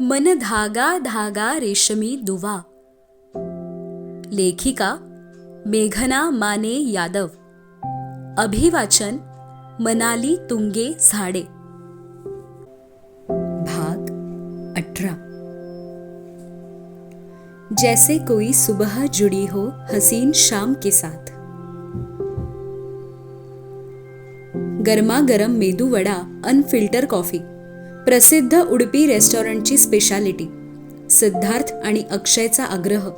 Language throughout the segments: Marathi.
मन धागा धागा रेशमी दुवा। लेखिका, मेघना माने यादव। अभिवाचन, मनाली तुंगे झाडे। भाग अठरा। जैसे कोई सुबह जुड़ी हो हसीन शाम के साथ। गर्मा गर्म मेदू वडा अनफिल्टर कॉफ़ी प्रसिद्ध उडपी रेस्टॉरंटची स्पेशालिटी सिद्धार्थ आणि अक्षयचा आग्रह.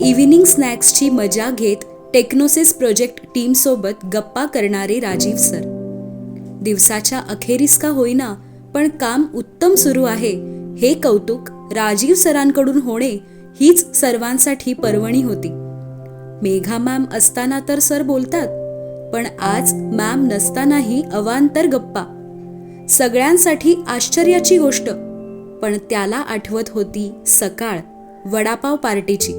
इव्हिनिंग स्नॅक्सची मजा घेत टेक्नोसिस प्रोजेक्ट टीमसोबत गप्पा करणारे राजीव सर. दिवसाच्या अखेरीस का होईना पण काम उत्तम सुरू आहे. हे कौतुक राजीव सरांकडून होणे हीच सर्वांसाठी पर्वणी होती. मेघा मॅम असताना तर सर बोलतात पण आज मॅम नसतानाही अवांतर गप्पा. सगळ्यांसाठी आश्चर्याची गोष्ट. पण त्याला आठवत होती सकाळ वडापाव पार्टीची.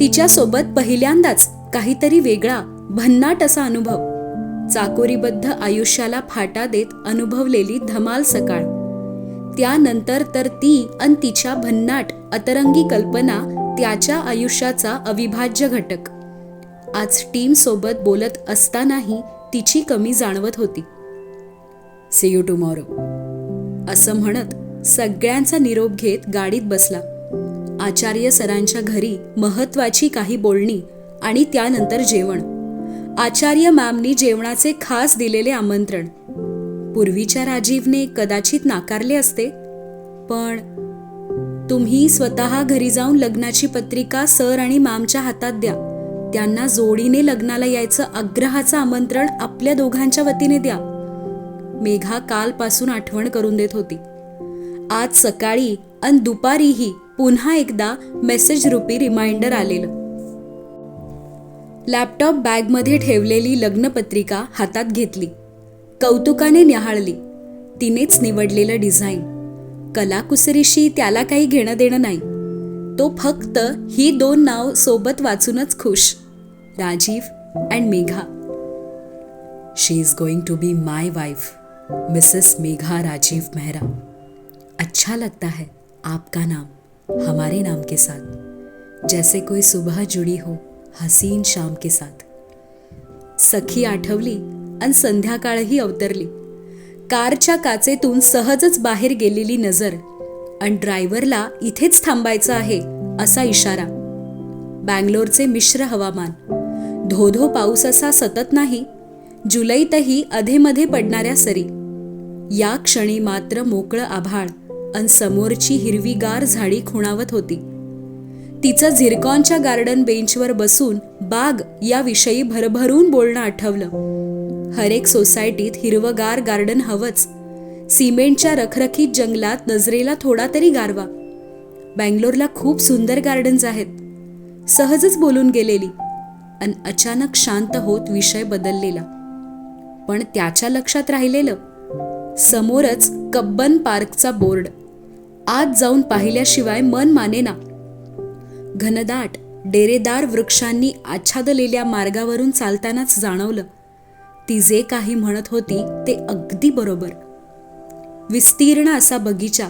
तिच्यासोबत पहिल्यांदाच काहीतरी वेगळा भन्नाट असा अनुभव. चाकोरीबद्ध आयुष्याला फाटा देत अनुभवलेली धमाल सकाळ. त्यानंतर तर ती अन तिच्या भन्नाट अतरंगी कल्पना त्याच्या आयुष्याचा अविभाज्य घटक. आज टीम सोबत बोलत असतानाही तिची कमी जाणवत होती. See you tomorrow. असं म्हणत सगळ्यांचा निरोप घेत गाडीत बसला. आचार्य सरांच्या घरी महत्वाची काही बोलणी आणि त्यानंतर जेवण. आचार्य मॅमनी जेवणाचे खास दिलेले आमंत्रण. पूर्वीच्या राजीवने कदाचित नाकारले असते पण तुम्ही स्वतः घरी जाऊन लग्नाची पत्रिका सर आणि मॅमच्या हातात द्या. त्यांना जोडीने लग्नाला यायचं आग्रहाचं आमंत्रण आपल्या दोघांच्या वतीने द्या. मेघा कालपासून आठवण करून देत होती. आज सकाळी अन दुपारीही पुन्हा एकदा मेसेज रूपी रिमाइंडर आलेलं. लॅपटॉप बॅगमध्ये ठेवलेली लग्नपत्रिका हातात घेतली. कौतुकाने न्याहाळली तिनेच निवडलेलं डिझाईन कलाकुसरीशी त्याला काही घेणं देणं नाही. तो फक्त ही दोन नाव सोबत वाचूनच खुश. Rajeev and Megha. She is going to be my wife Mrs Megha Rajeev Mehra. अच्छा लगता है आपका नाम हमारे नाम के साथ। जैसे कोई सुबह जुड़ी हो हसीन शाम के साथ। सखी आठवली आणि संध्याकाळही अवतरली। कारच्या काचेतून सहजच बाहेर गेलेली नजर आणि ड्रायव्हरला इथेच थांबायचं आहे असा इशारा। बँगलोरचे मिश्र हवामान। धोधो पाऊस असा सतत नाही जुलैतही अधेमध्ये पडणाऱ्या सरी। या क्षणी मात्र मोकळं आभाळ अन समोरची हिरवीगार झाडी खुणावत होती. तिचं झिरकॉनच्या गार्डन बेंचवर बसून बाग याविषयी भरभरून बोलणं आठवलं. हरेक सोसायटीत हिरवगार गार्डन हवंच. सिमेंटच्या रखरखीत जंगलात नजरेला थोडा तरी गारवा. बँगलोरला खूप सुंदर गार्डन्स आहेत. सहजच बोलून गेलेली. अन अचानक शांत होत विषय बदललेला. पण त्याच्या लक्षात राहिलेलं समोरच कब्बन पार्कचा बोर्ड. आत जाऊन पाहिल्याशिवाय मन मानेना. घनदाट डेरेदार वृक्षांनी आच्छादलेल्या मार्गावरून चालतानाच जाणवलं. ती जे काही म्हणत होती ते अगदी बरोबर. विस्तीर्ण असा बगीचा.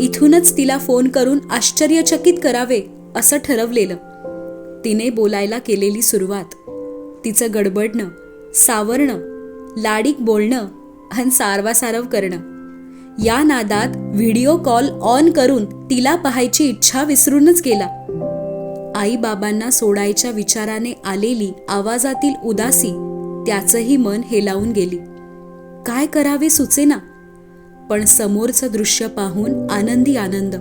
इथूनच तिला फोन करून आश्चर्यचकित करावे असं ठरवलेलं. तिने बोलायला केलेली सुरुवात. तिचं गडबडणं सावरणं लाडीक बोलणं आणि सारवासारव करणं. या नादात व्हिडिओ कॉल ऑन करून तिला पाहायची इच्छा विसरूनच गेला. आई बाबांना सोडायच्या विचाराने आलेली आवाजातील उदासी त्याचंही मन हेलावून गेली. काय करावे सुचेना? पण समोरचं दृश्य पाहून आनंदी आनंद.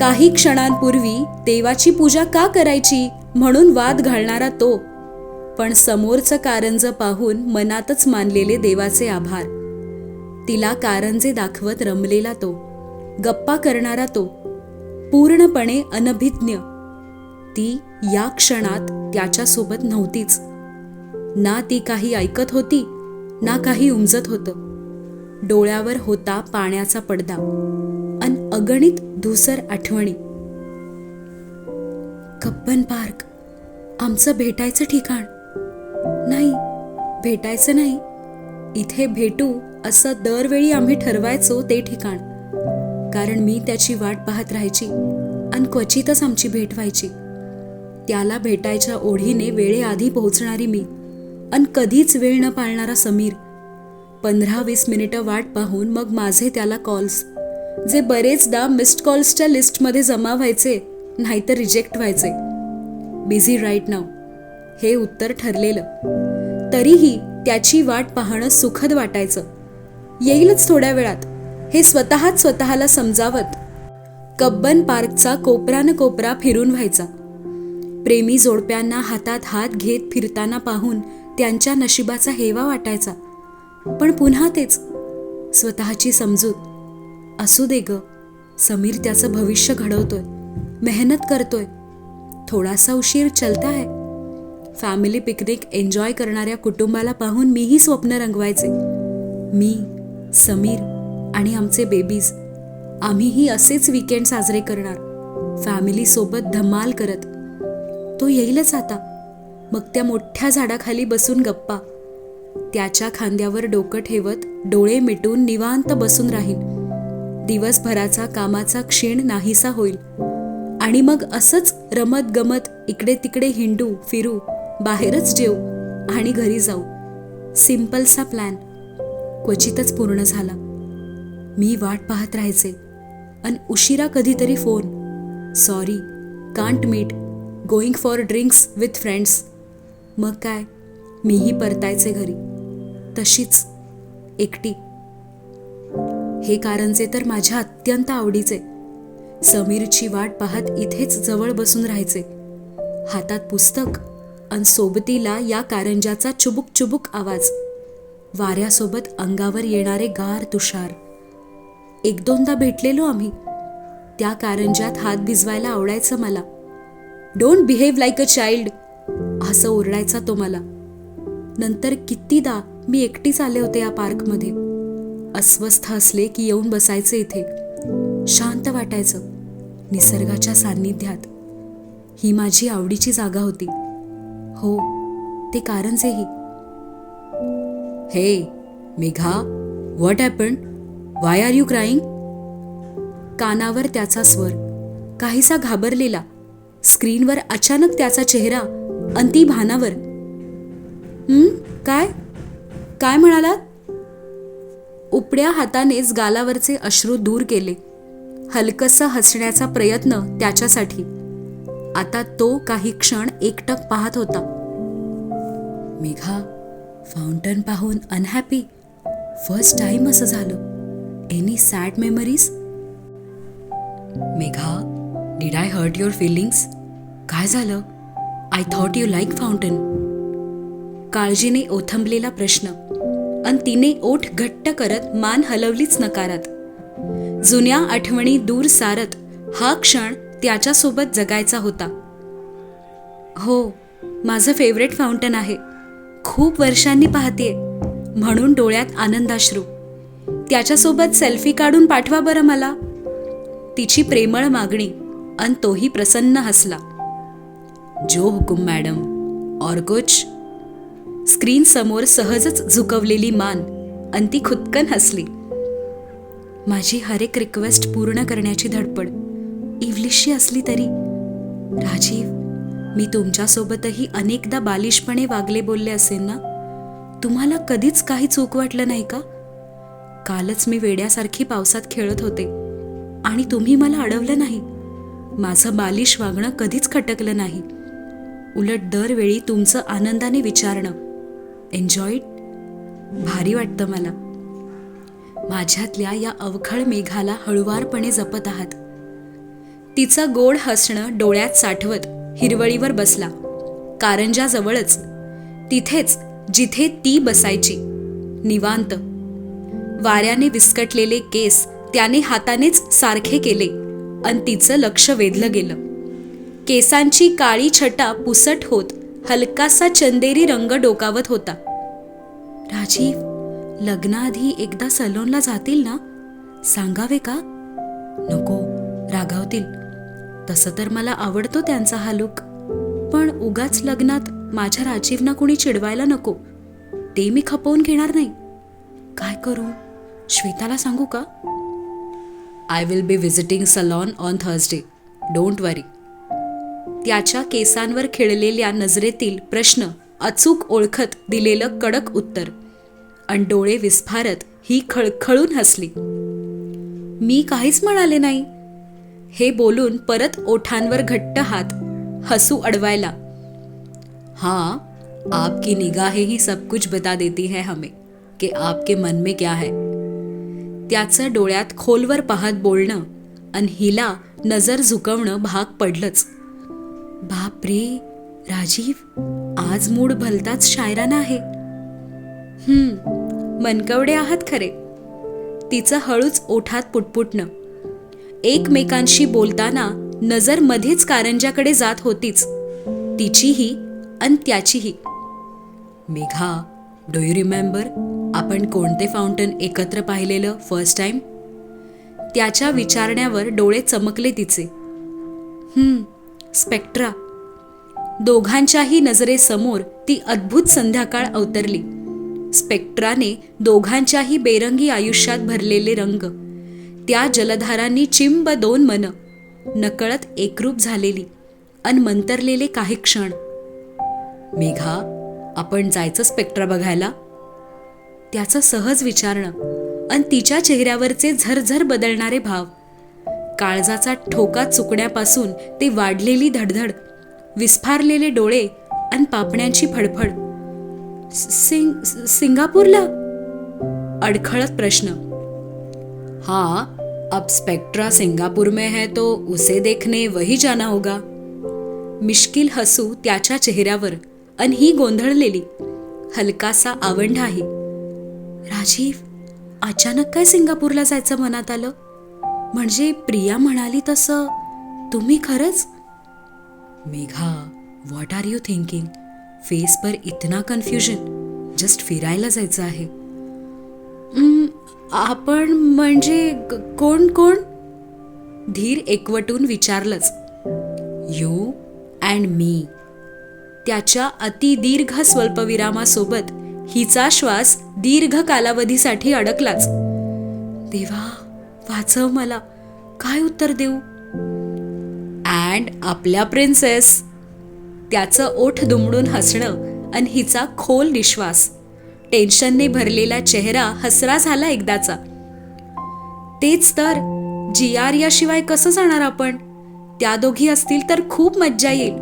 काही क्षणांपूर्वी देवाची पूजा का करायची म्हणून वाद घालणारा तो पण समोरचं कारंज पाहून मनातच मानलेले देवाचे आभार. तिला कारंजे दाखवत रमलेला तो गप्पा करणारा तो पूर्णपणे अनभिज्ञ. ती या क्षणात त्याच्यासोबत नव्हतीच. ना ती काही ऐकत होती ना काही उमजत होतं. डोळ्यावर होता पाण्याचा पडदा. अन अगणित धुसर आठवणी. कब्बन पार्क आमचं भेटायचं ठिकाण. नाही भेटायचं नाही. इथे भेटू असं दरवेळी आम्ही ठरवायचो ते ठिकाण. कारण मी त्याची वाट पाहत राहायची आणि क्वचितच आमची भेट व्हायची. त्याला भेटायच्या ओढीने वेळेआधी पोहोचणारी मी आणि कधीच वेळ न पाळणारा समीर. पंधरा वीस मिनिटं वाट पाहून मग माझे त्याला कॉल्स जे बरेचदा मिस्ड कॉल्सच्या लिस्टमध्ये जमा व्हायचे नाहीतर रिजेक्ट व्हायचे. बिझी राईट नाव हे उत्तर ठरलेलं. तरीही त्याची वाट पाहणं सुखद वाटायचं. येईलच थोड्या वेळात. हे स्वतःच स्वतःला समजावत कब्बन पार्कचा कोपरा कोपरा फिरून व्हायचा. प्रेमी जोडप्यांना हातात हात घेत फिरताना पाहून त्यांच्या नशिबाचा हेवा वाटायचा. पण पुन्हा तेच. स्वतःची समजूत. असू दे ग. समीर त्याचं भविष्य घडवतोय. मेहनत करतोय. थोडासा उशीर चलता है फॅमिली पिकनिक एन्जॉय करणाऱ्या कुटुंबाला पाहून मीही स्वप्न रंगवायचे. मी समीर आणि आमचे बेबीज आम्हीही असेच विकेंड साजरे करणार. फॅमिलीसोबत धमाल करत. तो येईलच आता. मग त्या मोठ्या झाडाखाली बसून गप्पा. त्याच्या खांद्यावर डोकं ठेवत डोळे मिटून निवांत बसून राहीन. दिवसभराचा कामाचा क्षीण नाहीसा होईल. आणि मग असंच रमत गमत इकडे तिकडे हिंडू फिरू बाहेरच जेऊ आणि घरी जाऊ. सिम्पलचा प्लॅन क्वचितच पूर्ण झाला. मी वाट पाहत राहायचे. आणि उशिरा कधीतरी phone sorry can't meet going for drinks with friends मग काय? मीही परतायचे घरी. तशीच. एकटी. हे कारंजे तर माझ्या अत्यंत आवडीचे. समीरची वाट पाहत इथेच जवळ बसून राहायचे. हातात पुस्तक अन सोबतीला या कारंजाचा चुबुक चुबुक आवाज. वाऱ्यासोबत अंगावर येणारे गार तुषार. एक दोनदा भेटलेलो आम्ही. त्या कारंजात हात भिजवायला आवडायचं मला. Don't behave like a child असं ओरडायचा तो मला. नंतर कितीदा मी एकटीच आले होते या पार्कमध्ये. अस्वस्थ असले की येऊन बसायचे इथे. शांत वाटायचं निसर्गाच्या सान्निध्यात. ही माझी आवडीची जागा होती. हो ते कारणचेही हे. Megha what happen why are you crying कानावर त्याचा स्वर काहीसा घाबरलेला. स्क्रीनवर अचानक त्याचा चेहरा अंती भानावर. काय? काय म्हणालात? उपड्या हातानेच गालावरचे अश्रू दूर केले. हलकसा हसण्याचा प्रयत्न त्याच्यासाठी. आता तो काही क्षण एकटक पाहत होता. मेघा फाउंटन पाहून अनहॅपी फर्स्ट टाइम असं झालं. Any sad memories Megha did I hurt your feelings काय झालं? I thought you like fountain काळजीने ओथंबलेला प्रश्न. अन तिने ओठ घट्ट करत मान हलवलीच नकारात. जुन्या आठवणी दूर सारत हा क्षण त्याच्यासोबत जगायचा होता. हो माझं फेवरेट फाउंटन आहे. खूप वर्षांनी पाहते म्हणून डोळ्यात आनंदाश्रू. त्याच्यासोबत सेल्फी काढून पाठवा बरं मला. तिची प्रेमळ मागणी अन तोही प्रसन्न हसला. जो हुकुम मॅडम. और कुछ. स्क्रीन समोर सहजच झुकवलेली मान अन ती खुदकन हसली. माझी हर एक रिक्वेस्ट पूर्ण करण्याची धडपड. इवलिशशी असली तरी. राजीव मी तुमच्यासोबतही अनेकदा बालिशपणे वागले बोलले असेल ना? तुम्हाला कधीच काही चूक वाटलं नाही का? कालच मी वेड्यासारखी पावसात खेळत होते. आणि तुम्ही मला अडवलं नाही. माझं बालिश वागणं कधीच खटकलं नाही. उलट दरवेळी तुमचं आनंदाने विचारणं. एन्जॉईड भारी वाटतं मला. माझ्यातल्या या अवखळ मेघाला हळुवारपणे जपत आहात. तिचं गोड हसणं डोळ्यात साठवत हिरवळीवर बसला. कारंजाजवळच. तिथेच जिथे ती बसायची. निवांत. वाऱ्याने विस्कटलेले केस त्याने हातानेच सारखे केले अन तिचं लक्ष वेधलं गेलं. केसांची काळी छटा पुसट होत हलकासा चंदेरी रंग डोकावत होता. राजीव लग्नाआधी एकदा सलोनला जातील ना? सांगावे का? नको रागावतील. तसं तर मला आवडतो त्यांचा हा लुक पण उगाच लग्नात माझ्या राजीवना कोणी चिडवायला नको. ते मी खपवून घेणार नाही. काय करू? श्वेताला सांगू का? I will be visiting salon on Thursday don't worry त्याच्या केसांवर खिळलेल्या नजरेतील प्रश्न अचूक ओळखत दिलेलं कडक उत्तर. आणि डोळे विस्फारत ही खळखळून हसली. मी काहीच म्हणाले नाही. हे बोलून परत ओठांवर घट्ट हात हसू अडवायला. हाँ आपकी निगाहें ही सब कुछ बता देती है हमें कि आपके मन में क्या है. त्याचं डोळ्यात खोलवर पाहत बोलणं आणि हिला नजर झुकवणं भाग पडलंच. बाप रे राजीव आज मूड भलताच शायराना आहे. हम्म मनकवडे आहात खरे. तिचं हळूच ओठात पुटपुटणं. एकमेकांशी बोलताना नजर मध्येच कारंजाकडे जात होतीच. तिचीही आणि त्याचीही. मेघा डू यू रिमेंबर आपण कोणते फाउंटन एकत्र पाहिलेलं फर्स्ट टाइम त्याच्या विचारण्यावर डोळे चमकले तिचे. स्पेक्ट्रा. दोघांच्याही नजरेसमोर ती अद्भुत संध्याकाळ अवतरली. स्पेक्ट्राने दोघांच्याही बेरंगी आयुष्यात भरलेले रंग त्या जलधारांनी चिंब दोन मन नकळत एकरूप झालेली अन मंतरलेले काही क्षण. मेघा आपण जायचं स्पेक्ट्रा बघायला? त्याचं सहज विचारणं अन तिच्या चेहऱ्यावरचे झरझर बदलणारे भाव. काळजाचा ठोका चुकण्यापासून ते वाढलेली धडधड विस्फारलेले डोळे अन पापण्यांची फडफड. सिंग सिंगापूरला? अडखळत प्रश्न. हा अब स्पेक्ट्रा सिंगापुर में है तो उसे देखने वही जाना होगा। मिश्किल हसू त्याच्या चेहऱ्यावर अन ही गोंधळलेली हलकासा आवंढाही राजीव अचानक काय सिंगापूरला जायचं मनात आलं? म्हणजे प्रिया म्हणाली तसं तुम्ही खरंच? Megha what are you thinking face पर इतना कन्फ्युजन जस्ट फिरायला जायचं आहे. आपण म्हणजे कोण कोण? धीर एकवटून विचारलंच. You and me. त्याच्या अतिदीर्घ स्वल्पविरामासोबत हिचा श्वास दीर्घ कालावधीसाठी अडकलाच. देवा वाचव मला. काय उत्तर देऊ? अँड आपल्या प्रिन्सेस. त्याचं ओठ दुमडून हसणं आणि हिचा खोल निश्वास. टेन्शनने भरलेला चेहरा हसरा झाला एकदाचा. तेच तर जी आर याशिवाय कसं जाणार आपण? त्या दोघी असतील तर खूप मज्जा येईल.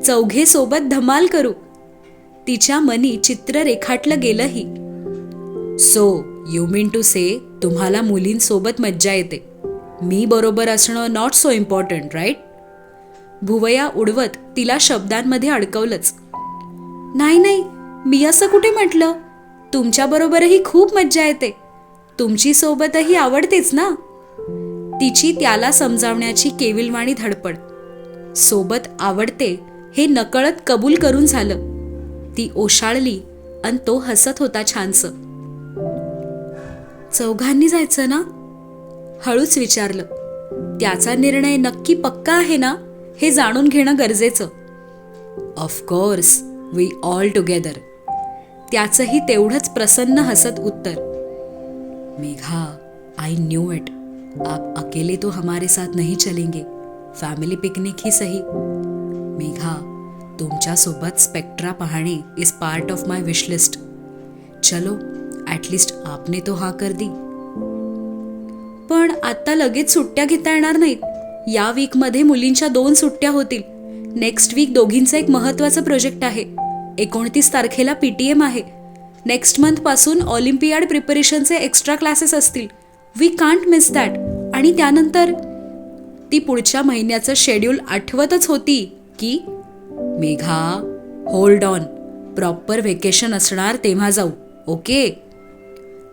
चौघे सोबत धमाल करू. तिच्या मनी चित्र रेखाटलं गेलंही. So you mean to say तुम्हाला मुलींसोबत मज्जा येते. मी बरोबर असणं नॉट सो इम्पॉर्टंट राईट भुवया उडवत तिला शब्दांमध्ये अडकवलंच. नाही नाही मी असं कुठे म्हटलं? तुमच्याबरोबरही खूप मज्जा येते. तुमची सोबतही आवडतेच ना? तिची त्याला समजावण्याची केविलवाणी धडपड. सोबत आवडते हे नकळत कबूल करून झालं. ती ओशाळली आणि तो हसत होता छानस. चौघांनी जायचं ना? हळूच विचारलं. त्याचा निर्णय नक्की पक्का आहे ना? हे जाणून घेणं गरजेचं. ऑफकोर्स वी ऑल टुगेदर त्याचंही तेवढंच प्रसन्न हसत उत्तर. मेघा आई न्यू इट आप अकेले तो हमारे साथ नहीं चलेंगे. फॅमिली पिकनिक ही सही. मेघा तुमच्यासोबत स्पेक्ट्रा पाहणे is part of my wishlist चलो ॲटलिस्ट आपने तो हा कर दी. पण आत्ता लगेच सुट्ट्या घेता येणार नाहीत. या वीकमध्ये मुलींच्या दोन सुट्ट्या होतील. नेक्स्ट वीक दोघींचं एक महत्त्वाचं प्रोजेक्ट आहे. एकोणतीस तारखेला पी टी एम आहे. नेक्स्ट मंथपासून ऑलिम्पियाड प्रिपरेशनचे एक्स्ट्रा क्लासेस असतील. वी कांट मिस दॅट आणि त्यानंतर ती पुढच्या महिन्याचं शेड्यूल आठवतच होती की Megha hold on proper vacation असणार तेव्हा जाऊ. ओके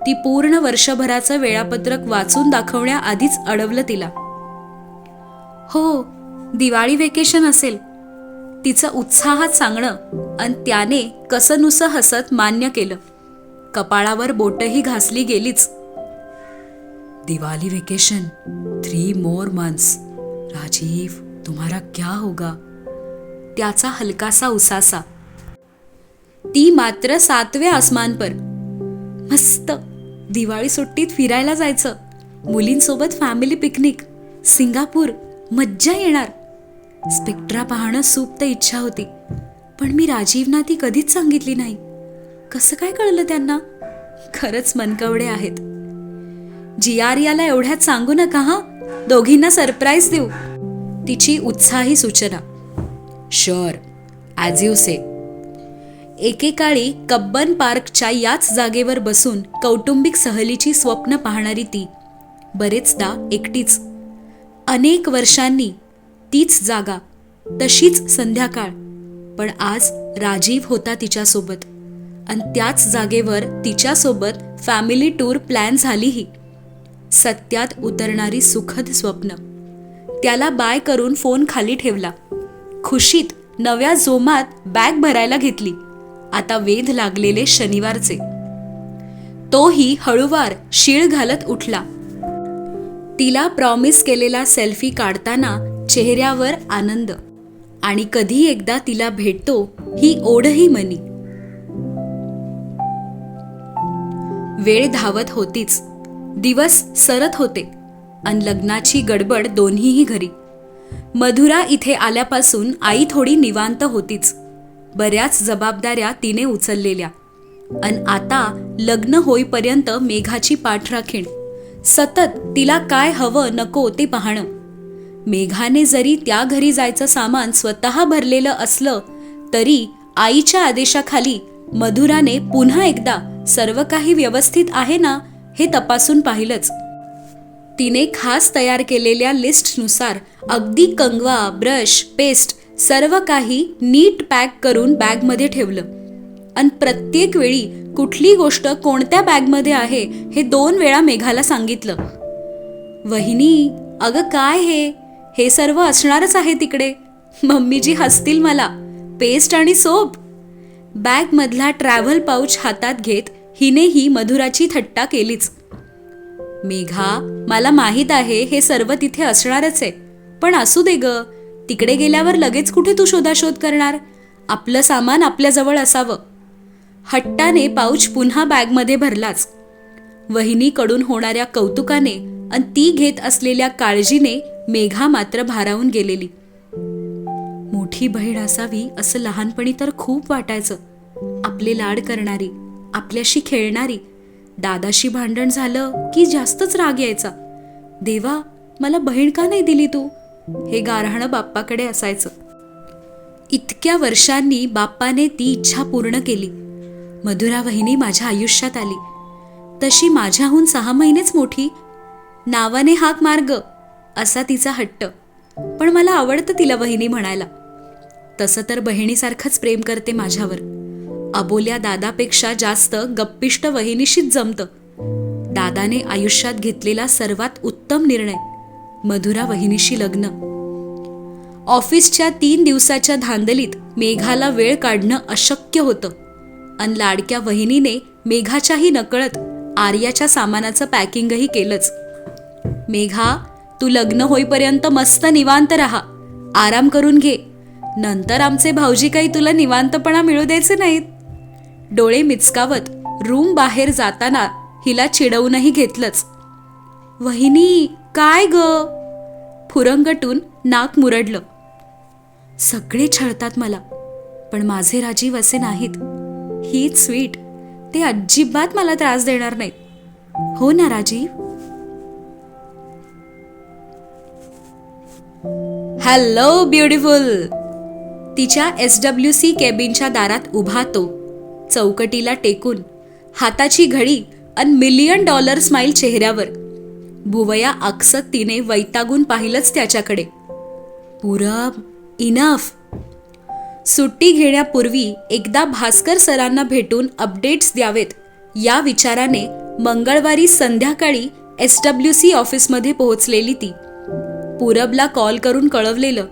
ती पूर्ण वर्षभराचं वेळापत्रक वाचून दाखवण्याआधीच अडवलं तिला. हो दिवाळी व्हेकेशन असेल. तिचं उत्साहात सांगणं आणि त्याने कसनुसं हसत मान्य केलं. कपाळावर बोटही घासली गेलीच. Diwali vacation three more months Rajeev तुम्हारा क्या होगा? त्याचा हलकासा उसासा. ती मात्र सातव्या आसमान पर. मस्त. दिवाळी सुट्टीत फिरायला जायचं. मुलींसोबत फॅमिली पिकनिक सिंगापूर. मज्जा येणार. स्पेक्ट्रा पाहणं सुप्त इच्छा होती पण मी राजीवना ती कधीच सांगितली नाही. कसं काय कळलं त्यांना? खरंच मनकवडे आहेत. जियारियाला एवढ्यात सांगू नका हा? दोघींना सरप्राईज देऊ. तिची उत्साही सूचना. शर ॲज यू से एकेकाळी कब्बन पार्कच्या याच जागेवर बसून कौटुंबिक सहलीची स्वप्न पाहणारी ती बरेचदा एकटीच. अनेक वर्षांनी तीच जागा तशीच संध्याकाळ. पण आज राजीव होता तिच्यासोबत. आणि त्याच जागेवर तिच्यासोबत फॅमिली टूर प्लॅन झालीही. सत्यात उतरणारी सुखद स्वप्न. त्याला बाय करून फोन खाली ठेवला. खुशीत नव्या जोमात बॅग भरायला घेतली. आता वेध लागलेले शनिवारचे. तोही हळूवार शीळ घालत उठला. तिला प्रॉमिस केलेला सेल्फी काढताना चेहऱ्यावर आनंद. आणि कधी एकदा तिला भेटतो ही ओढही मनी. वेळ धावत होतीच. दिवस सरत होते. अन लग्नाची गडबड दोन्हीही घरी. मधुरा इथे आल्यापासून आई थोडी निवांत होतीच. बऱ्याच जबाबदाऱ्या तिने उचललेल्या. अन आता लग्न होईपर्यंत मेघाची पाठराखीण. सतत तिला काय हवं नको ते पाहणं. मेघाने जरी त्या घरी जायचं सामान स्वतः भरलेलं असलं तरी आईच्या आदेशाखाली मधुराने पुन्हा एकदा सर्व काही व्यवस्थित आहे ना हे तपासून पाहिलंच. तिने खास तयार केलेल्या लिस्टनुसार अगदी कंगवा ब्रश पेस्ट सर्व काही नीट पॅक करून बॅगमध्ये ठेवलं. आणि प्रत्येक वेळी कुठली गोष्ट कोणत्या बॅगमध्ये आहे हे दोन वेळा मेघाला सांगितलं. वहिनी अगं काय हे? हे सर्व असणारच आहे तिकडे. मम्मीजी हसतील मला. पेस्ट आणि सोप. बॅगमधला ट्रॅव्हल पाऊच हातात घेत हिनेही मधुराची थट्टा केलीच. मेघा मला माहीत आहे हे सर्व तिथे असणारच आहे. पण असू दे ग. तिकडे गेल्यावर लगेच कुठे तू शोधाशोध करणार? आपलं सामान आपल्याजवळ असावं. हट्टाने पाऊच पुन्हा बॅगमध्ये भरलाच. वहिनीकडून होणाऱ्या कौतुकाने आणि ती घेत असलेल्या काळजीने मेघा मात्र भारावून गेलेली. मोठी बहीण असावी असं लहानपणी तर खूप वाटायचं. आपले लाड करणारी आपल्याशी खेळणारी दादाशी भांडण झालं की जास्तच राग यायचा. देवा मला बहीण का नाही दिली तू? हे गारहाणं बाप्पाकडे असायचं. इतक्या वर्षांनी बाप्पाने ती इच्छा पूर्ण केली. मधुरा वहिनी माझ्या आयुष्यात आली. तशी माझ्याहून सहा महिनेच मोठी नावाने हाक मार्ग असा तिचा हट्ट. पण मला आवडतं तिला वहिनी म्हणायला. तसं तर बहिणीसारखंच प्रेम करते माझ्यावर. अबोल्या दादापेक्षा जास्त गप्पिष्ट वहिनीशीच जमतं. दादाने आयुष्यात घेतलेला सर्वात उत्तम निर्णय मधुरा वहिनीशी लग्न. ऑफिसच्या तीन दिवसाच्या धांदलीत मेघाला वेळ काढणं अशक्य होतं. अन लाडक्या वहिनीने मेघाच्याही नकळत आर्याच्या सामानाचं पॅकिंगही केलंच. मेघा तू लग्न होईपर्यंत मस्त निवांत राहा. आराम करून घे. नंतर आमचे भाऊजी काही तुला निवांतपणा मिळू द्यायचे नाहीत. डोळे मिचकावत रूम बाहेर जाताना हिला चिडवूनही घेतलंच. वहिनी काय ग? फुरंगटून नाक मुरडलं. सगळे छळतात मला पण माझे राजीव असे नाहीत. हीच स्वीट ते अजिबात मला त्रास देणार नाहीत. हो ना राजीव? हॅलो ब्युटिफुल तिच्या एस डब्ल्यू सी केबिनच्या दारात उभा तो. चौकटीला टेकून हाताची घडी अन मिलियन डॉलर स्माईल चेहऱ्यावर. भुवया अक्सत तिने वैतागून पाहिलंच त्याच्याकडे. पुरब इनफ सुट्टी घेण्यापूर्वी एकदा भास्कर सरांना भेटून अपडेट्स द्यावेत या विचाराने मंगळवारी संध्याकाळी एस डब्ल्यू सी ऑफिसमध्ये पोहोचलेली ती. पूरबला कॉल करून कळवलेलं.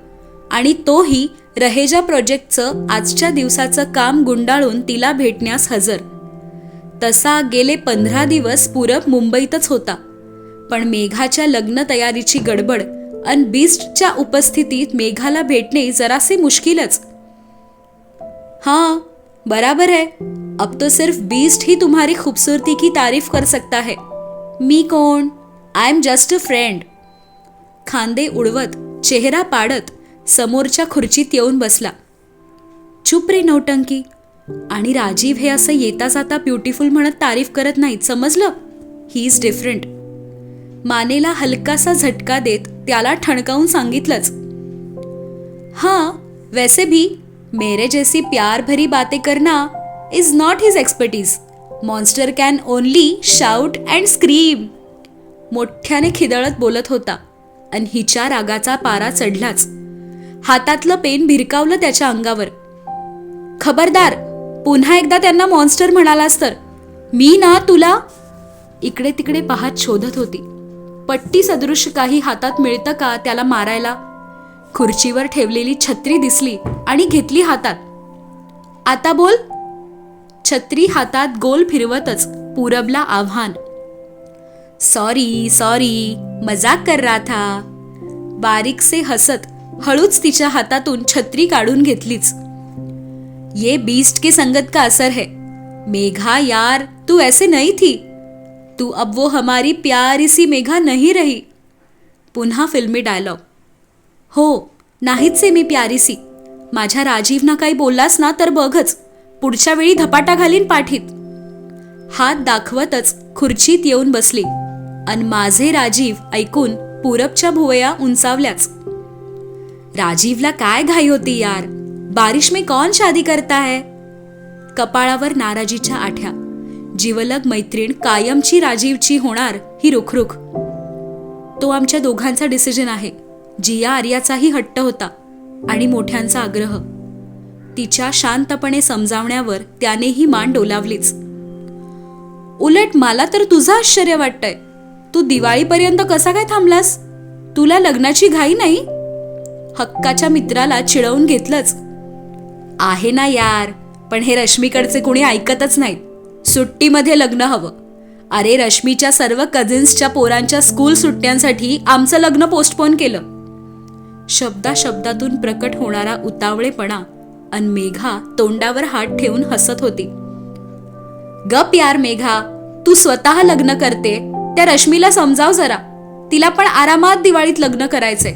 आणि तोही रहेजा प्रोजेक्टचं आजच्या दिवसाचं काम गुंडाळून तिला भेटण्यास हजर. तसा गेले पंधरा दिवस पूरब मुंबईतच होता. पण मेघाच्या लग्न तयारीची गडबड अन बीस्टच्या उपस्थितीत मेघाला भेटणे जरासे मुश्किलच. हाँ बराबर है अब तो सिर्फ बीस्ट ही तुम्हारी खूबसूरती की तारीफ कर सकता है. मी कोण? I am just a friend खांदे उडवत चेहरा पाडत समोरच्या खुर्चीत येऊन बसला. चुप रे नौटंकी. आणि राजीव हे असं येता जाता ब्युटिफुल म्हणत तारीफ करत नाहीत समजलं? ही इज डिफरंट मानेला हलकासा झटका देत त्याला ठणकावून सांगितलंच. हां वैसे भी मेरे जैसी प्यार भरी बातें करना is not his expertise monster can only shout and scream मोठ्याने खिदळत बोलत होता. आणि हिच्या रागाचा पारा चढलाच. हातातलं पेन भिरकावलं त्याच्या अंगावर. खबरदार पुन्हा एकदा त्यांना मॉन्स्टर म्हणालास तर. मी ना तुला? इकडे तिकडे पाहत शोधत होती. पट्टी सदृश काही हातात मिळतं का त्याला मारायला? खुर्चीवर ठेवलेली छत्री दिसली आणि घेतली हातात. आता बोल. छत्री हातात गोल फिरवतच पूरबला आव्हान. सॉरी सॉरी मजाक कर रहा था. बारीक से हसत हळूच तिच्या हातातून छत्री काढून घेतलीच. ये बीस्ट के संगत का असर है? मेघा यार तू ऐसे नहीं थी. तू अब वो हमारी प्यारी सी मेघा नहीं रही. पुन्हा फिल्मी डायलॉग हो नाहीच आहे मी प्यारीसी. माझ्या राजीवना काही बोललास ना तर बघच. पुढच्या वेळी धपाटा घालीन पाठीत. हात दाखवतच खुर्चीत येऊन बसली. अन माझे राजीव ऐकून पूरबच्या भुवया उंचावल्याच. राजीवला काय घाई होती यार? बारिश में कौन शादी करता है? कपाळावर नाराजीच्या आठ्या. जीवलग मैत्रीण कायमची राजीवची होणार ही रुखरुख. तो आमच्या दोघांचा डिसिजन आहे. जिया आर्याचाही हट्ट होता आणि मोठ्यांचा आग्रह. तिच्या शांतपणे समजावण्यावर त्यानेही मान डोलावलीच. उलट मला तर तुझं आश्चर्य वाटतंय. तू दिवाळीपर्यंत कसा काय थांबलास? तुला लग्नाची घाई नाही? हक्काच्या मित्राला चिडवून घेतलंच. आहे ना यार पण हे रश्मीकडचे कोणी ऐकतच नाहीत. सुट्टीमध्ये लग्न हवं. अरे रश्मीच्या सर्व कझिन्सच्या पोरांच्या स्कूल सुट्ट्यांसाठी आमचं लग्न पोस्टपोन केलं. शब्दा शब्दातून प्रकट होणारा उतावळेपणा अन मेघा तोंडावर हात ठेवून हसत होती. गप यार मेघा तू स्वतः लग्न करते? त्या रश्मीला समजाव जरा. तिला पण आरामात दिवाळीत लग्न करायचंय.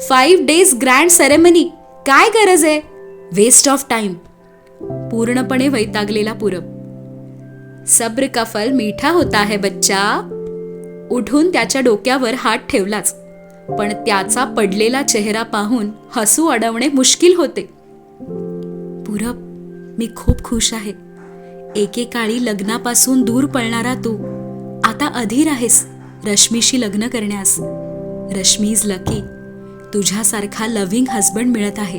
फाईव्ह डेज ग्रँड सेरेमनी काय गरज आहे? वेस्ट ऑफ टाइम पूर्णपणे वैतागलेला पूरब. सब्र का फल मीठा होता है बच्चा? उठून त्याच्या डोक्यावर हात ठेवलाच. पण त्याचा पडलेला चेहरा पाहून हसू अडवणे मुश्किल होते. पूरब मी खूप खुश आहे. एकेकाळी लग्नापासून दूर पळणारा तू. आता अधीर आहेस रश्मीशी लग्न करण्यास. Rashmi is lucky. तुझ्यासारखा loving husband मिळत आहे.